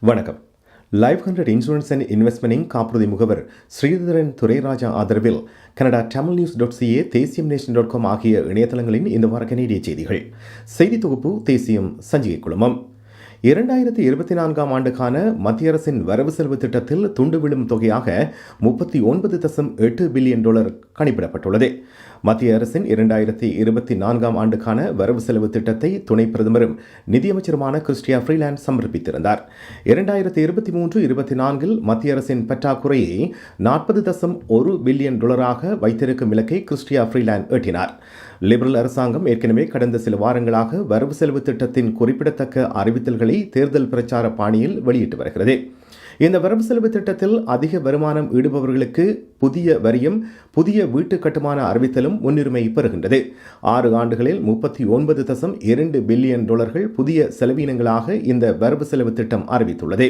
வணக்கம். Life hundred insurance and investment காப்புறுதி முகவர் ஸ்ரீதரன் துரைராஜா ஆதரவில் Canada Tamil news dot CA தேசியம் நேஷன் டாட் காம் ஆகிய இணையதளங்களின் இந்த வார கனேடிய செய்திகள். செய்தி தொகுப்பு தேசியம் சஞ்சிகை குழுமம். இரண்டாயிரத்தி இருபத்தி நான்காம் ஆண்டுக்கான மத்திய அரசின் வரவு செலவு திட்டத்தில் துண்டு விழும் தொகையாக முப்பத்தி ஒன்பது தசம் எட்டு பில்லியன் டாலர் கணிப்பிடப்பட்டுள்ளது. மத்திய அரசின் இரண்டாயிரத்தி இருபத்தி நான்காம் ஆண்டுக்கான வரவு செலவு திட்டத்தை துணை பிரதமரும் நிதியமைச்சருமான கிறிஸ்டியா ஃப்ரீலாண்ட் சமர்ப்பித்திருந்தார். இரண்டாயிரத்தி இருபத்தி மூன்று இருபத்தி நான்கில் மத்திய அரசின் பற்றாக்குறையை நாற்பது தசம் ஒரு பில்லியன் டாலராக வைத்திருக்கும் இலக்கை கிறிஸ்டியா ஃப்ரீலாண்ட் எட்டினார். லிபரல் அரசாங்கம் ஏற்கனவே கடந்த சில வாரங்களாக வரவு செலவு திட்டத்தின் குறிப்பிடத்தக்க அறிவித்தல்களை தேர்தல் பிரச்சார பாணியில் வெளியிட்டு வருகிறது. இந்த வரவு செலவு திட்டத்தில் அதிக வருமானம் ஈடுபவர்களுக்கு புதிய வரியும் புதிய வீட்டு கட்டுமான அறிவித்தலும் முன்னுரிமை பெறுகின்றது. ஆறு ஆண்டுகளில் முப்பத்தி ஒன்பது தசம் இரண்டு பில்லியன் டாலர்கள் புதிய செலவீனங்களாக இந்த வரவு செலவு திட்டம் அறிவித்துள்ளது.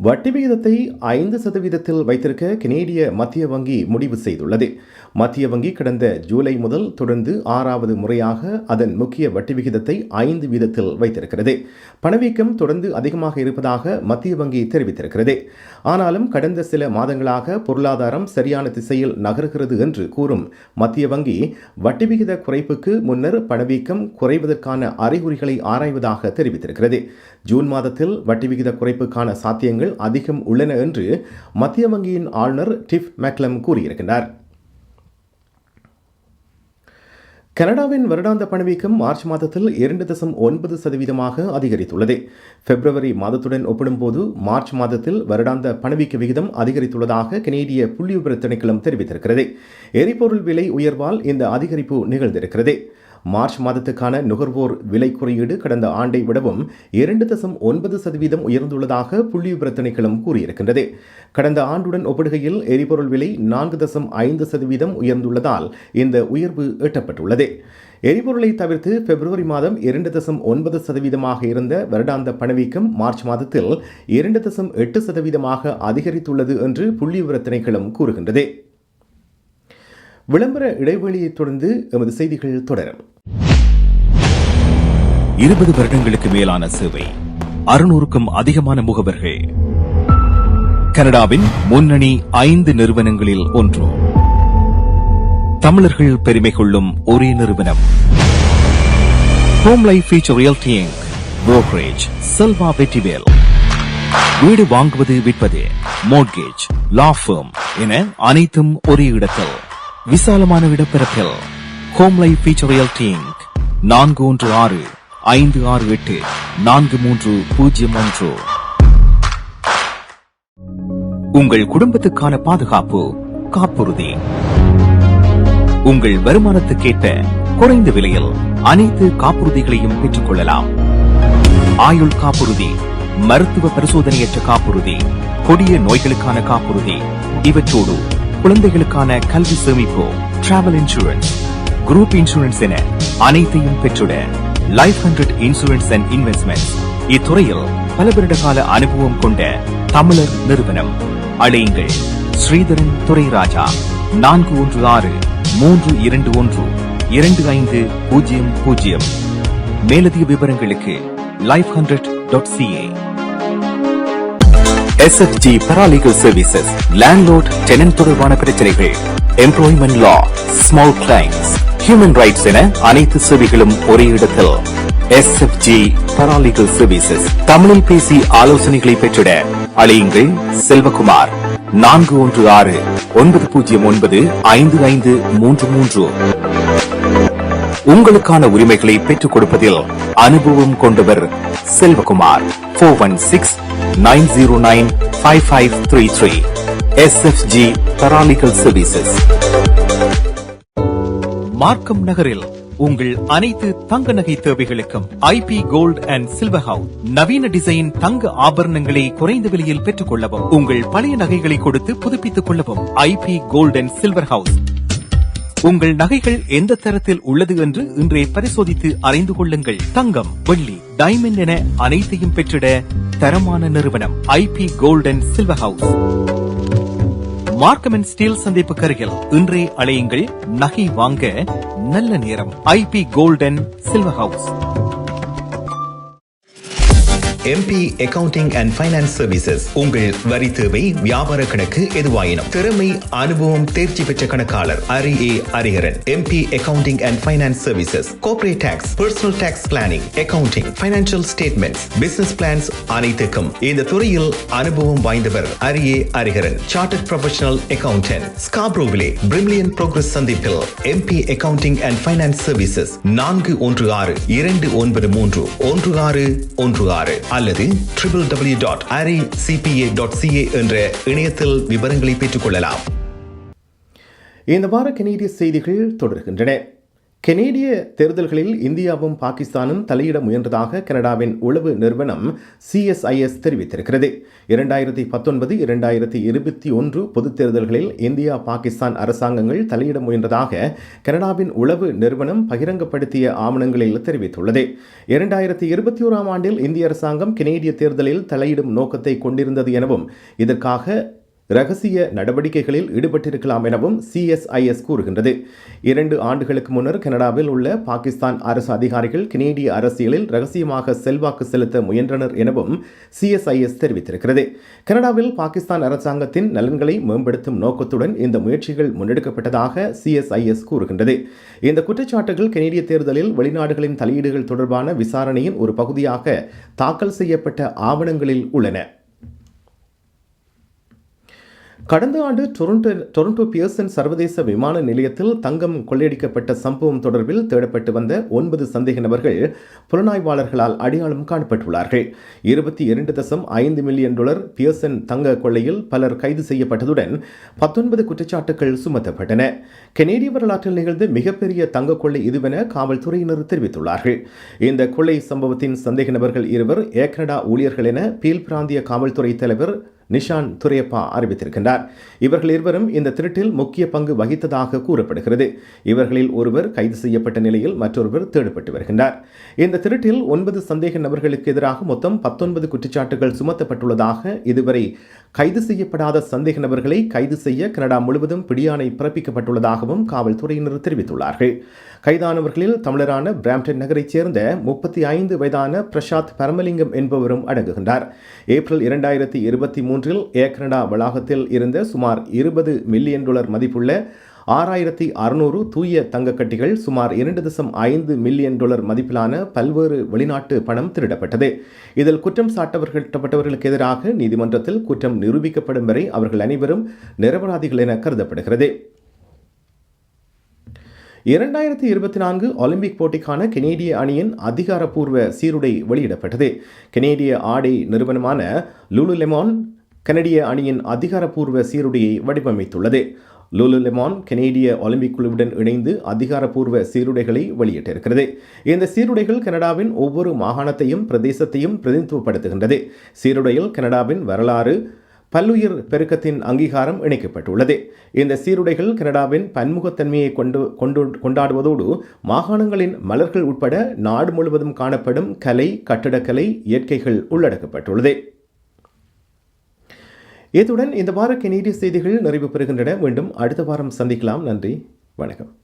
வட்டி விகிதத்தை ஐந்து சதவீதத்தில் வைத்திருக்க கனேடிய மத்திய வங்கி முடிவு செய்துள்ளது. மத்திய வங்கி கடந்த ஜூலை முதல் தொடர்ந்து ஆறாவது முறையாக அதன் முக்கிய வட்டி விகிதத்தை ஐந்து வீதத்தில் வைத்திருக்கிறது. பணவீக்கம் தொடர்ந்து அதிகமாக இருப்பதாக மத்திய வங்கி தெரிவித்திருக்கிறது. ஆனாலும் கடந்த சில மாதங்களாக பொருளாதாரம் சரியான திசையில் நகர்கிறது என்று கூறும் மத்திய வங்கி வட்டி விகித குறைப்புக்கு முன்னர் பணவீக்கம் குறைவதற்கான அறிகுறிகளை ஆராய்வதாக தெரிவித்திருக்கிறது. ஜூன் மாதத்தில் வட்டி விகித குறைப்புக்கான சாத்தியங்கள் அதிகம் உள்ளன என்று மத்திய வங்கியின் ஆளுநர் டிஃப் மேக்லம் கூறியிருக்கிறார் கனடாவின் வருடாந்த பணவீக்கம் மார்ச் மாதத்தில் இரண்டு தசம் ஒன்பது சதவீதமாக அதிகரித்துள்ளது. பிப்ரவரி மாதத்துடன் ஒப்பிடும்போது மார்ச் மாதத்தில் வருடாந்த பணவீக்க விகிதம் அதிகரித்துள்ளதாக கனேடிய புள்ளிவிபர திணைக்களம் தெரிவித்திருக்கிறது. எரிபொருள் விலை உயர்வால் இந்த அதிகரிப்பு நிகழ்ந்திருக்கிறது. மார்ச் மாதத்துக்கான நுகர்வோர் விலை குறியீடு கடந்த ஆண்டை விடவும் இரண்டு தசம் ஒன்பது சதவீதம் உயர்ந்துள்ளதாக புள்ளி திணைக்களம் கூறியிருக்கின்றது. கடந்த ஆண்டுடன் ஒப்பிடுகையில் எரிபொருள் விலை நான்கு தசம் ஐந்து சதவீதம் உயர்ந்துள்ளதால் இந்த உயர்வு எட்டப்பட்டுள்ளது. எரிபொருளை தவிர்த்து பிப்ரவரி மாதம் இரண்டு தசம் ஒன்பது சதவீதமாக இருந்த வருடாந்த பணவீக்கம் மார்ச் மாதத்தில் இரண்டு தசம் எட்டு சதவீதமாக அதிகரித்துள்ளது என்று புள்ளி திணைக்களம் கூறுகின்றது. விளம்பர இடைவெளியைத் தொடர்ந்து எமது செய்திகள் தொடரும். இருபது வருடங்களுக்கு மேலான சேவை. அறுநூறுக்கும் அதிகமான முகவர்கள். கனடாவின் முன்னணி ஐந்து நிறுவனங்களில் ஒன்று. தமிழர்கள் பெருமை கொள்ளும் ஒரே நிறுவனம். Home Life Future Realty Inc brokerage Selva Vetrivel வீடு வாங்குவது விற்பது மோட்கேஜ் லா ஃபேம் என அனைத்தும் ஒரே இடத்தில். விசாலமான இடப்பரப்பில் Home Life Future Realty Inc நான்கு ஒன்று ஆறு. ஐந்து ஆறு எட்டு நான்கு மூன்று பூஜ்ஜியம் ஒன்று. உங்கள் குடும்பத்துக்கான பாதுகாப்பு காப்புறுதி. உங்கள் வருமானத்துக்கேற்ப குறைந்த விலையில் அனைத்து காப்புறுதிகளையும் பெற்றுக் கொள்ளலாம். ஆயுள் காப்புறுதி மருத்துவ பரிசோதனையற்ற காப்புறுதி கொடிய நோய்களுக்கான காப்புறுதி இவற்றோடு குழந்தைகளுக்கான கல்வி சேமிப்பு டிராவல் இன்சூரன்ஸ் குரூப் இன்சூரன்ஸ் என அனைத்தையும் பெற்றுட. Life hundred insurance and investment இத்துறையில் பல வருட கால அனுபவம் கொண்ட தமிழர் நிறுவனம். அழையுங்கள். ஸ்ரீதரன் துரைராஜா நான்கு ஒன்று ஆறு மூன்று இரண்டு ஒன்று இரண்டு ஐந்து பூஜ்ஜியம் பூஜ்ஜியம். மேலதிக விவரங்களுக்கு life hundred dot CA SFG paralegal services landlord tenant தொடர்பான பிரச்சனைகள் employment law small claims human rights என அனைத்து சேவைகளும் ஒரே இடத்தில். எஸ்எஃப்ஜி பராலீகல் சர்வீசஸ் தமிழில் பேசி ஆலோசனைகளை பெற்றிட அழையுங்கள். செல்வகுமார் நான்கு ஒன்று ஆறு ஒன்பது பூஜ்ஜியம் ஒன்பது ஐந்து ஐந்து மூன்று மூன்று. உங்களுக்கான உரிமைகளை பெற்றுக் கொடுப்பதில் அனுபவம் கொண்டவர் Selvakumar. Four one six nine zero nine five five three three SFG paralegal services Markham நகரில் உங்கள் அனைத்து தங்க நகை தேவைகளுக்கும் IP gold and silver house நவீன டிசைன் தங்க ஆபரணங்களை குறைந்த விலையில் பெற்றுக் கொள்ளவும் உங்கள் பழைய நகைகளை கொடுத்து புதுப்பித்துக் கொள்ளவும் IP gold and silver house உங்கள் நகைகள் எந்த தரத்தில் உள்ளது என்று இன்றே பரிசோதித்து அறிந்து கொள்ளுங்கள். தங்கம் வெள்ளி டைமண்ட் என அனைத்தையும் பெற்றிட தரமான நிறுவனம் IP gold and silver house Markham and Steeles சந்திப்பு கருகில் இன்றே அழையுங்கள் நகை வாங்க நல்ல நேரம் IP golden silver house. MP accounting and finance services உங்கள் வரி தேவை வியாபார கணக்கு எதுவாயினும். திறமை அனுபவம் தேர்ச்சி பெற்ற கணக்காளர். Hari A Hariharan MP accounting and finance services corporate tax personal tax planning accounting financial statements business plans அனைத்துக்கும் இந்த துறையில் அனுபவம் வாய்ந்தவர் Hari A Hariharan chartered professional accountant ஸ்காப்ரோவிலே பிரிமிலியன் progress சந்திப்பில் MP accounting and finance services நான்கு ஒன்று ஆறு இரண்டு ஒன்பது மூன்று ஒன்று ஆறு ஒன்று ஆறு. அல்லது triple W dot Hari CPA dot CA என்ற இணையத்தில் விவரங்களை பெற்றுக்கொள்ளலாம். இந்த வார கனேடிய செய்திகள் தொடர்கின்றன. கெனேடிய தேர்தல்களில் இந்தியாவும் பாகிஸ்தானும் தலையிட முயன்றதாக கனடாவின் உளவு நிறுவனம் சிஎஸ்ஐஎஸ் தெரிவித்திருக்கிறது. இரண்டாயிரத்தி பத்தொன்பது இரண்டாயிரத்தி இருபத்தி ஒன்று பொதுத் தேர்தல்களில் இந்தியா பாகிஸ்தான் அரசாங்கங்கள் தலையிட முயன்றதாக கனடாவின் உளவு நிறுவனம் பகிரங்கப்படுத்திய ஆவணங்களில் தெரிவித்துள்ளது. இரண்டாயிரத்தி இருபத்தி ஓராம் ஆண்டில் இந்திய அரசாங்கம் கெனேடிய தேர்தலில் தலையிடும் நோக்கத்தை கொண்டிருந்தது எனவும் இதற்காக ரகசிய நடவடிக்கைகளில் ஈடுபட்டிருக்கலாம் எனவும் சிஎஸ்ஐஎஸ் கூறுகின்றது. இரண்டு ஆண்டுகளுக்கு முன்னர் கனடாவில் உள்ள பாகிஸ்தான் அரசு அதிகாரிகள் கனேடிய அரசியலில் ரகசியமாக செல்வாக்கு செலுத்த முயன்றனர் எனவும் சிஎஸ்ஐஎஸ் தெரிவித்திருக்கிறது. கனடாவில் பாகிஸ்தான் அரசாங்கத்தின் நலன்களை மேம்படுத்தும் நோக்கத்துடன் இந்த முயற்சிகள் முன்னெடுக்கப்பட்டதாக சிஎஸ்ஐஎஸ் கூறுகின்றது. இந்த குற்றச்சாட்டுகள் கனேடிய தேர்தலில் வெளிநாடுகளின் தலையீடுகள் தொடர்பான விசாரணையின் ஒரு பகுதியாக தாக்கல் செய்யப்பட்ட ஆவணங்களில் உள்ளன. கடந்த ஆண்டு டொரண்டோ டொரண்டோ பியர்சன் சர்வதேச விமான நிலையத்தில் தங்கம் கொள்ளையடிக்கப்பட்ட சம்பவம் தொடர்பில் தேடப்பட்டு வந்த ஒன்பது சந்தேக நபர்கள் புலனாய்வாளர்களால் அடையாளம் காணப்பட்டுள்ளார்கள். இருபத்தி இரண்டு தசம் ஐந்து மில்லியன் டாலர் பியர்சன் தங்க கொள்ளையில் பலர் கைது செய்யப்பட்டதுடன் பத்தொன்பது குற்றச்சாட்டுகள் சுமத்தப்பட்டன. கெனேடிய வரலாற்றில் நிகழ்ந்த மிகப்பெரிய தங்க கொள்ளை இதுவென காவல்துறையினர் தெரிவித்துள்ளார்கள். இந்த கொள்ளை சம்பவத்தின் சந்தேக நபர்கள் இருவர் ஏக்னடா ஊழியர்கள் என பீல் பிராந்திய காவல்துறை தலைவர் நிஷான் துரையப்பா அறிவித்திருக்கின்றார். இவர்கள் இருவரும் இந்த திருட்டில் முக்கிய பங்கு வகித்ததாக கூறப்படுகிறது. இவர்களில் ஒருவர் கைது செய்யப்பட்ட நிலையில் மற்றொருவர் தேடப்பட்டு வருகின்றார். இந்த திருட்டில் ஒன்பது சந்தேக நபர்களுக்கு எதிராக மொத்தம் பத்தொன்பது குற்றச்சாட்டுகள் சுமத்தப்பட்டுள்ளதாக இதுவரை கைது செய்யப்படாத சந்தேக நபர்களை கைது செய்ய கனடா முழுவதும் பிடியாணை பிறப்பிக்கப்பட்டுள்ளதாகவும் காவல்துறையினர் தெரிவித்துள்ளார்கள். கைதானவர்களில் தமிழரான பிராம்டன் நகரைச் சேர்ந்த முப்பத்தி ஐந்து வயதான பிரசாத் பரமலிங்கம் என்பவரும் அடங்குகின்றார். ஏப்ரல் இரண்டாயிரத்தி இருபத்தி மூன்றில் ஏர் கனடா வளாகத்தில் இருந்த சுமார் இருபது மில்லியன் டாலர் மதிப்புள்ள ஆறாயிரத்தி அறுநூறு தூய தங்கக்கட்டிகள் சுமார் இரண்டு தசம் ஐந்து மில்லியன் டாலர் மதிப்பிலான பல்வேறு வெளிநாட்டு பணம் திருடப்பட்டது. இதில் குற்றம் சாட்டப்பட்டவர்களுக்கு எதிராக நீதிமன்றத்தில் குற்றம் நிரூபிக்கப்படும் வரை அவர்கள் அனைவரும் நிரபராதிகள் என கருதப்படுகிறது. இரண்டாயிரத்தி இருபத்தி நான்கு ஒலிம்பிக் போட்டிக்கான கெனேடிய அணியின் அதிகாரப்பூர்வ சீருடை வெளியிடப்பட்டது. கெனேடிய ஆடை நிறுவனமான லூலுலெமான் கனடிய அணியின் அதிகாரப்பூர்வ சீருடையை வடிவமைத்துள்ளது. லுலு லெமான் கெனேடிய ஒலிம்பிக் குழுவுடன் இணைந்து அதிகாரப்பூர்வ சீருடைகளை வெளியிட்டிருக்கிறது. இந்த சீருடைகள் கனடாவின் ஒவ்வொரு மாகாணத்தையும் பிரதேசத்தையும் பிரதிநிதித்துவப்படுத்துகின்றது. சீருடையில் கனடாவின் வரலாறு பல்லுயிர் பெருக்கத்தின் அங்கீகாரம் இணைக்கப்பட்டுள்ளது. இந்த சீருடைகள் கனடாவின் பன்முகத்தன்மையை கொண்டு கொண்டு கொண்டாடுவதோடு மாகாணங்களின் மலர்கள் உட்பட நாடு முழுவதும் காணப்படும் கலை கட்டடக்கலை இயற்கைகள் உள்ளடக்கப்பட்டுள்ளது. இத்துடன் இந்த வார கெனேடிய செய்திகள் நிறைவு பெறுகின்றன. மீண்டும் அடுத்த வாரம் சந்திக்கலாம். நன்றி. வணக்கம்.